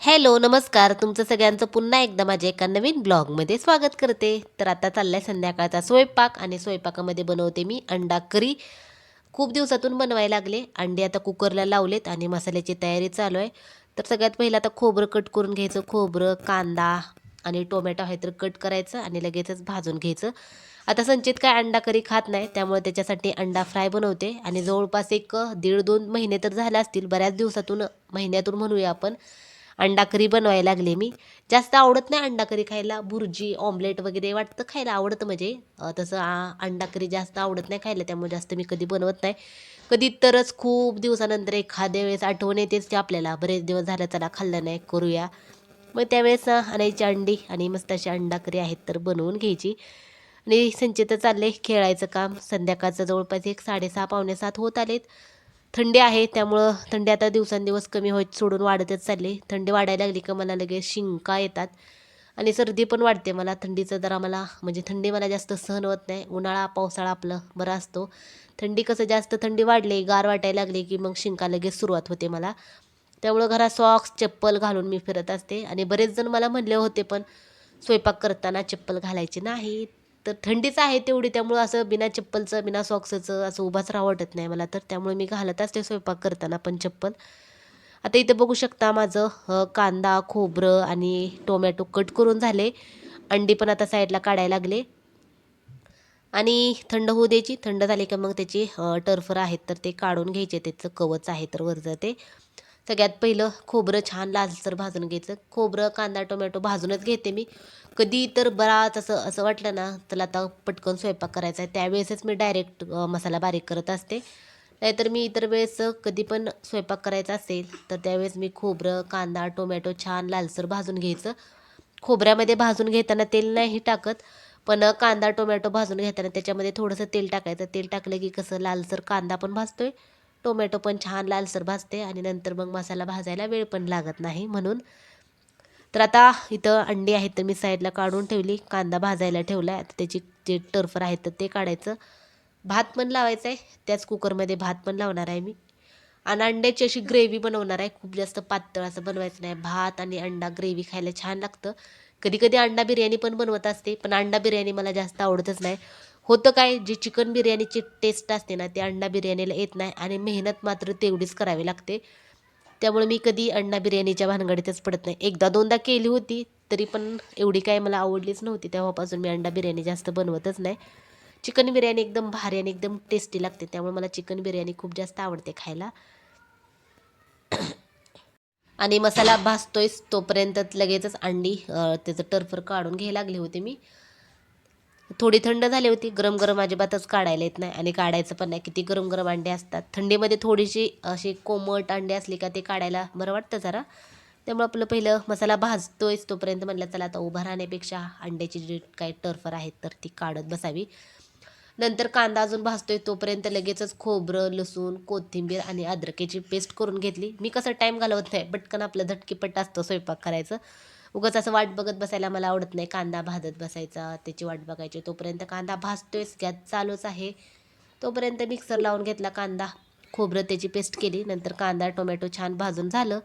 Hello नमस्कार. तुमचं सगळ्यांचं पुन्हा एकदा माझ्या एका नवीन ब्लॉगमध्ये स्वागत करते. तर आता चाललाय संध्याकाळचा स्वयंपाक आणि स्वयंपाकामध्ये बनवते मी अंडा करी. खूप दिवसातून बनवायला लागले. अंडे आता कुकरला लावलेत आणि मसाल्याची तयारी चालू आहे. तर सगळ्यात पहिलं आता खोबरं कट करून घ्यायचं. खोबरं कांदा आणि टोमॅटो आहे तर कट करायचं आणि लगेचच भाजून घ्यायचं. आता संचित काय अंडा करी खात नाही त्यामुळे त्याच्यासाठी अंडा फ्राय बनवते. आणि जवळपास एक दीड दोन महिने तर झाले असतील. बऱ्याच दिवसातून महिन्यातून म्हणूया आपण. अंडा करी बनवायला लागले मी. जास्त आवडत नाही अंडा करी खायला. भुर्जी ऑमलेट वगैरे वाटतं खायला आवडतं म्हणजे. तसं अंडाकरी अंडा करी जास्त आवडत नाही खायला त्यामुळे जास्त मी कधी बनवत नाही. कधी तरच खूप दिवसानंतर एखाद्या वेळेस आठवण येतेच की आपल्याला बरेच दिवस झालं चला खाल्लं नाही करूया. मग त्यावेळेस आणायची अंडी आणि मस्त अशी अंडा करी आहेत तर बनवून घ्यायची. आणि संचित चालले खेळायचं काम. संध्याकाळचं जवळपास एक साडेसहा पावणे सात होत आलेत. थंडी आहे त्यामुळं थंडी आता दिवसांदिवस कमी होत सोडून वाढतच चालली. थंडी वाढायला लागली का मला लगेच शिंका येतात. आणि सर्दी पण वाढते मला. थंडीचं जरा मला म्हणजे थंडी मला जास्त सहन होत नाही. उन्हाळा पावसाळा आपलं बरा असतो. थंडी कसं जास्त थंडी वाढली गार वाटायला लागली की मग शिंका लगेच सुरुवात होते मला. त्यामुळं घरात सॉक्स चप्पल घालून मी फिरत असते. आणि बरेच जण मला म्हणले होते पण स्वयंपाक करताना चप्पल घालायची नाही तर थंडीच आहे तेवढी त्यामुळं असं बिना चप्पलचं बिना सॉक्सचं असं उभाच राहा वाटत नाही मला. तर त्यामुळे मी घालत असते स्वयंपाक करताना पण चप्पल. आता इथं बघू शकता माझं कांदा खोबरं आणि टोमॅटो कट करून झाले. अंडी पण आता साईडला काढायला लागले. आणि थंड होऊ द्यायची. थंड झाली का मग त्याची टर्फर आहेत तर ते काढून घ्यायचे. त्याचं कवच आहे तर वरचं ते. सगळ्यात पहिलं खोबरं छान लालसर भाजून घ्यायचं. खोबरं कांदा टोमॅटो भाजूनच घेते मी. कधी तर बराच असं असं वाटलं ना तर आता पटकन स्वयंपाक करायचा आहे. त्यावेळेसच मी डायरेक्ट मसाला बारीक करत असते. नाहीतर मी इतर वेळेस कधी पण स्वयंपाक करायचा असेल तर त्यावेळेस मी खोबरं कांदा टोमॅटो छान लालसर भाजून घ्यायचं. खोबऱ्यामध्ये भाजून घेताना तेल नाही टाकत पण कांदा टोमॅटो भाजून घेताना त्याच्यामध्ये थोडंसं तेल टाकायचं. तेल टाकलं की कसं लालसर कांदा पण भाजतो आहे टोमॅटो पण छान लालसर भाजते आणि नंतर मग मसाला भाजायला वेळ पण लागत नाही म्हणून तर आता इथं अंडी आहेत तर मी साईडला काढून ठेवली कांदा भाजायला ठेवला आहे आता त्याची जे टर्फर आहेत तर ते काढायचं. भात पण लावायचं आहे त्याच कुकरमध्ये भात पण लावणार आहे मी. आणि अंड्याची अशी ग्रेव्ही बनवणार आहे खूप जास्त पातळ असं बनवायचं नाही. भात आणि अंडा ग्रेव्ही खायला छान लागतं. कधी कधी अंडा बिर्याणी पण बनवत असते पण अंडा बिर्याणी मला जास्त आवडतच नाही. होतं काय जी चिकन बिर्याणीची टेस्ट असते ना ती अंडा बिर्याणीला येत नाही आणि मेहनत मात्र तेवढीच करावी लागते. त्यामुळे मी कधी अंडा बिर्याणीच्या भानगडीतच पडत नाही. एकदा दोनदा केली होती तरी पण एवढी काय मला आवडलीच नव्हती. तेव्हापासून मी अंडा बिर्याणी जास्त बनवतच नाही. चिकन बिर्याणी एकदम भारी आणि एकदम टेस्टी लागते. त्यामुळे मला चिकन बिर्याणी खूप जास्त आवडते खायला. आणि मसाला भाजतोयच तोपर्यंत लगेचच अंडी त्याचं टर्फर काढून घ्यायला लागले होते मी. थोडी थंड झाली होती. गरम गरम अजिबातच काढायला येत नाही आणि काढायचं पण नाही. किती गरम गरम अंडे असतात. थंडीमध्ये थोडीशी अशी कोमट अंडे असली का ते काढायला बरं वाटतं जरा. त्यामुळे आपलं पहिलं मसाला भाजतोयच तोपर्यंत म्हणलं चला आता उभा राहण्यापेक्षा अंड्याची जी काही टर्फर आहेत तर ती काढत बसावी. नंतर कांदा अजून भाजतोय तोपर्यंत लगेचच खोबरं लसूण कोथिंबीर आणि अद्रकेची पेस्ट करून घेतली. मी कसं टाईम घालवत नाही. पटकन आपलं झटकीपट असतो स्वयंपाक करायचं. उगाच असं वाट बघत बसायला मला आवडत नाही कांदा भाजत बसायचा त्याची वाट बघायची. तोपर्यंत कांदा भाजतोयच गॅस चालूच आहे. तोपर्यंत मिक्सर लावून घेतला कांदा. खोबरं त्याची पेस्ट केली नंतर कांदा टोमॅटो छान भाजून झालं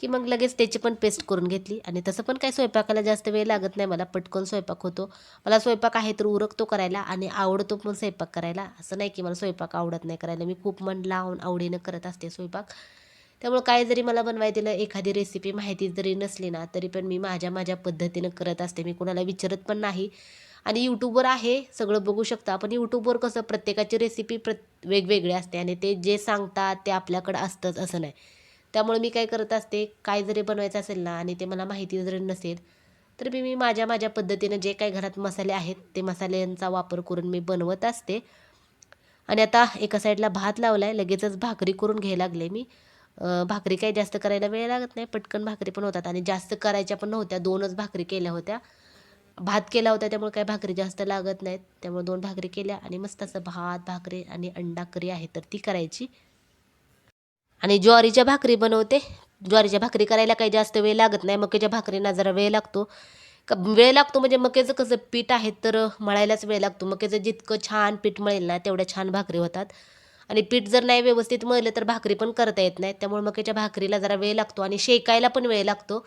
की मग लगेच त्याची पण पेस्ट करून घेतली. आणि तसं पण काही स्वयंपाकाला जास्त वेळ लागत नाही मला पटकन स्वयंपाक होतो. मला स्वयंपाक आहे तर उरकतो करायला आणि आवडतो पण स्वयंपाक करायला. असं नाही की मला स्वयंपाक आवडत नाही करायला. मी खूप मन लावून आवडीनं करत असते स्वयंपाक. त्यामुळं काय जरी मला बनवाय दिलं एखादी रेसिपी माहिती जरी नसली ना तरी पण मी माझ्या माझ्या पद्धतीनं करत असते. मी कुणाला विचारत पण नाही. आणि यूट्यूबवर आहे सगळं बघू शकता. पण यूट्यूबवर कसं प्रत्येकाची रेसिपी प्र वेगवेगळी असते आणि ते जे सांगतात ते आपल्याकडं असतंच असं नाही. त्यामुळे मी काय करत असते काय जरी बनवायचं असेल ना आणि ते मला माहिती जरी नसेल तर मी मी माझ्या माझ्या पद्धतीनं जे काही घरात मसाले आहेत ते मसाल्यांचा वापर करून मी बनवत असते. आणि आता एका साईडला भात लावला आहे लगेचच भाकरी करून घ्यायला लागले मी. भाकरी काही जास्त करायला वेळ लागत नाही. पटकन भाकरी पण होतात. आणि जास्त करायच्या पण नव्हत्या. दोनच भाकरी केल्या होत्या. भात केला होता त्यामुळे काही भाकरी जास्त लागत नाहीत. त्यामुळे दोन भाकरी केल्या. आणि मस्त असं भात भाकरी आणि अंडा करी आहे. तर ती करायची. आणि ज्वारीच्या भाकरी बनवते. ज्वारीच्या भाकरी करायला काही जास्त वेळ लागत नाही. मक्याच्या भाकरींना जरा वेळ लागतो. वेळ लागतो म्हणजे मक्याचं कसं पीठ आहे तर मळायलाच वेळ लागतो. मक्याचं जितकं छान पीठ मळेल ना तेवढ्या छान भाकरी होतात. आणि पीठ जर नाही व्यवस्थित मळलं तर भाकरी पण करता येत नाही. त्यामुळे मक्याच्या भाकरीला जरा वेळ लागतो आणि शेकायला पण वेळ लागतो.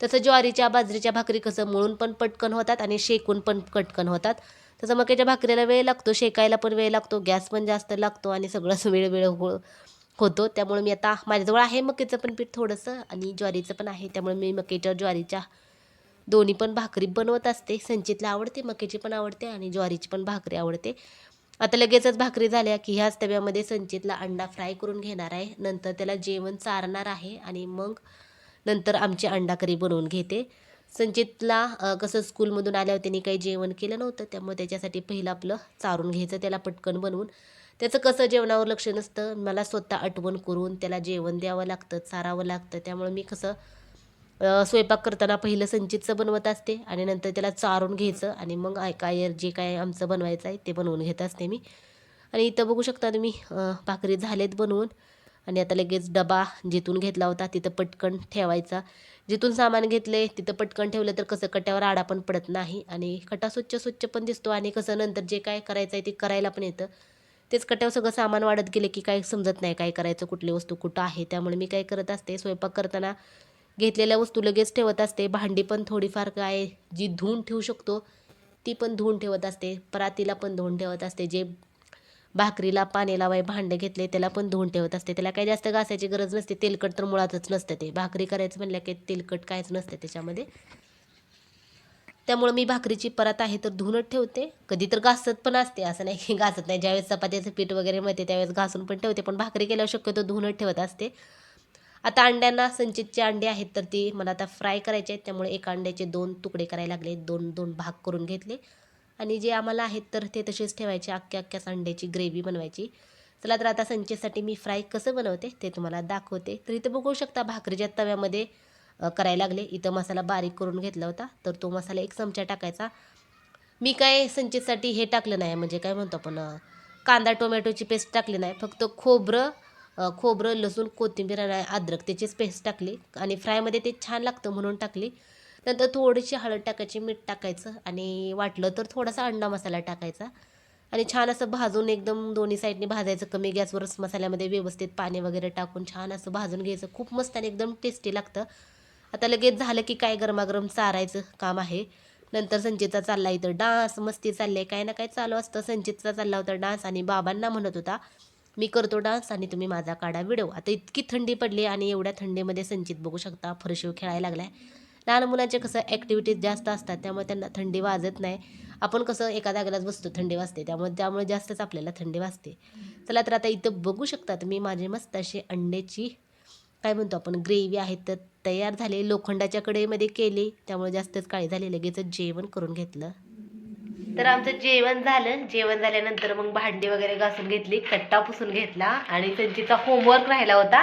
तसं ज्वारीच्या बाजरीच्या भाकरी कसं मळून पण पटकन होतात आणि शेकून पण पटकन होतात. तसं मक्याच्या भाकरीला वेळ लागतो शेकायला पण वेळ लागतो गॅस पण जास्त लागतो आणि सगळंच वेळ वेळ हो होतो. त्यामुळे मी आता माझ्याजवळ आहे मक्याचं पण पीठ थोडंसं आणि ज्वारीचं पण आहे. त्यामुळे मी मक्याच्या ज्वारीच्या दोन्ही पण भाकरी बनवत असते. संचितला आवडते मक्याची पण आवडते आणि ज्वारीची पण भाकरी आवडते. आता लगेचच भाकरी झाल्या की ह्याच तव्यामध्ये संचितला अंडा फ्राय करून घेणार आहे. नंतर त्याला जेवण चारणार आहे आणि मग नंतर आमची अंडा करी बनवून घेते. संचितला कसं स्कूलमधून आल्यावर त्यांनी काही जेवण केलं नव्हतं त्यामुळे त्याच्यासाठी पहिलं आपलं चारून घ्यायचं त्याला पटकन बनवून. त्याचं कसं जेवणावर लक्ष नसतं मला स्वतः आठवण करून त्याला जेवण द्यावं लागतं चारावं लागतं त्यामुळे मी कसं स्वयंपाक करताना पहिलं संचितचं बनवत असते आणि नंतर त्याला चारून घ्यायचं आणि मग आय काय जे काय आमचं बनवायचं आहे ते बनवून घेत असते मी. आणि इथं बघू शकता तुम्ही भाकरी झालेत बनवून. आणि आता लगेच डबा जिथून घेतला होता तिथं पटकन ठेवायचा. जिथून सामान घेतले तिथं पटकन ठेवलं तर कसं कट्यावर आडा पण पडत नाही आणि कटा स्वच्छ स्वच्छ पण दिसतो आणि कसं नंतर जे काय करायचं आहे ते करायला पण येतं. तेच कट्यावर सगळं सामान वाढत गेले की काय समजत नाही काय करायचं कुठली वस्तू कुठं आहे. त्यामुळे मी काय करत असते स्वयंपाक करताना घेतलेल्या वस्तू लगेच ठेवत असते. भांडी पण थोडीफार काय जी धुवून ठेवू शकतो ती पण धुवून ठेवत असते. परातीला पण धुवून ठेवत असते. जे भाकरीला पाणी लावाय भांडं घेतले त्याला पण धुवून ठेवत असते. त्याला काही जास्त घासायची गरज नसते. तेलकट तर मुळातच नसतं ते. भाकरी करायचं म्हणलं की तेलकट कायच नसतं त्याच्यामध्ये. त्यामुळे मी भाकरीची परत आहे तर धुवूनच ठेवते. कधी तर घासत पण असते. असं नाही की घासत नाही. ज्यावेळेस चपात्याचं पीठ वगैरे मिळते त्यावेळेस घासून पण ठेवते. पण भाकरी केल्यावर शक्यतो धुवूनच ठेवत असते. आता अंड्यांना संचितचे अंडे आहेत तर ती मला आता फ्राय करायचे आहेत. त्यामुळे एका अंड्याचे दोन तुकडे करायला लागले. दोन दोन भाग करून घेतले. आणि जे आम्हाला आहेत तर ते तसेच ठेवायचे. अख्ख्या अख्ख्याच अंड्याची ग्रेव्ही बनवायची. चला तर आता संचेसाठी मी फ्राय कसं बनवते ते तुम्हाला दाखवते. तर इथं बघू शकता भाकरीच्या तव्यामध्ये करायला लागले. इथं मसाला बारीक करून घेतला होता. तर तो मसाला एक चमचा टाकायचा. मी काय संचेसाठी हे टाकलं नाही. म्हणजे काय म्हणतो आपण कांदा टोमॅटोची पेस्ट टाकली नाही. फक्त खोबरं खोबरं लसूण कोथिंबीर आणि अद्रक त्याचीच पेस्ट टाकली आणि फ्रायमध्ये ते छान लागतं म्हणून टाकली. नंतर थोडीशी हळद टाकायची मीठ टाकायचं आणि वाटलं तर थोडासा अंडा मसाला टाकायचा. आणि छान असं भाजून एकदम दोन्ही साईडने भाजायचं कमी गॅसवरच मसाल्यामध्ये व्यवस्थित पाणी वगैरे टाकून छान असं भाजून घ्यायचं. खूप मस्त आणि एकदम टेस्टी लागतं. आता लगेच झालं की काय गरमागरम चारायचं काम आहे. नंतर संचितचा चालला इथं डान्स मस्ती चालले काय ना काय चालू असतं. संचितचा चालला होता डान्स आणि बाबांना म्हणत होता मी करतो डान्स आणि तुम्ही माझा काढा व्हिडिओ. आता इतकी थंडी पडली आणि एवढ्या थंडीमध्ये संचित बघू शकता फरशीव खेळायला लागलाय. लहान मुलांचे कसं ॲक्टिव्हिटीज जास्त असतात त्यामुळे त्यांना थंडी वाजत नाही. आपण कसं एका जागेलाच बसतो थंडी वाजते. त्यामुळे त्यामुळे जास्तच आपल्याला थंडी वाजते. चला तर आता इथं बघू शकता मी माझे मस्त अशी अंड्याची काय म्हणतो आपण ग्रेव्ही आहे तर तयार झाले. लोखंडाच्या कडेमध्ये केली त्यामुळे जास्तच काळी झाली लगेचच जेवण करून घेतलं. तर आमचं जेवण झालं. जेवण झाल्यानंतर मग भांडी वगैरे घासून घेतली कट्टा पुसून घेतला आणि संचितचा होमवर्क राहिला होता.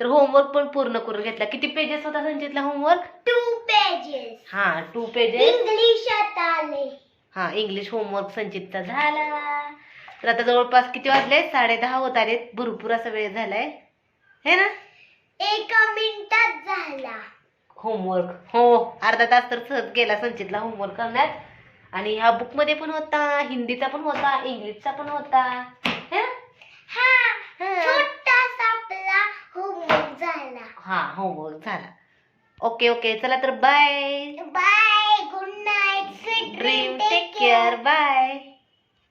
तर होमवर्क पण पूर्ण करून घेतला. किती पेजेस होता संचितला होमवर्क टू पेजेस हा टू पेजेस इंग्लिशात आले. हा इंग्लिश होमवर्क संचितचा झाला. तर आता जवळपास किती वाजले? साडे दहा होत आलेत. भरपूर असा वेळ झालाय. हे ना? एका मिनिटात झाला. होमवर्क हो अर्धा तास तर सहज गेला संचितला होमवर्क करण्यात. आणि ह्या बुकमध्ये पण होता हिंदीचा पण होता इंग्लिशचा पण होता. है? हा हा. होमवर्क झाला. हा ओके ओके चला तर bye bye good night sweet dream take care bye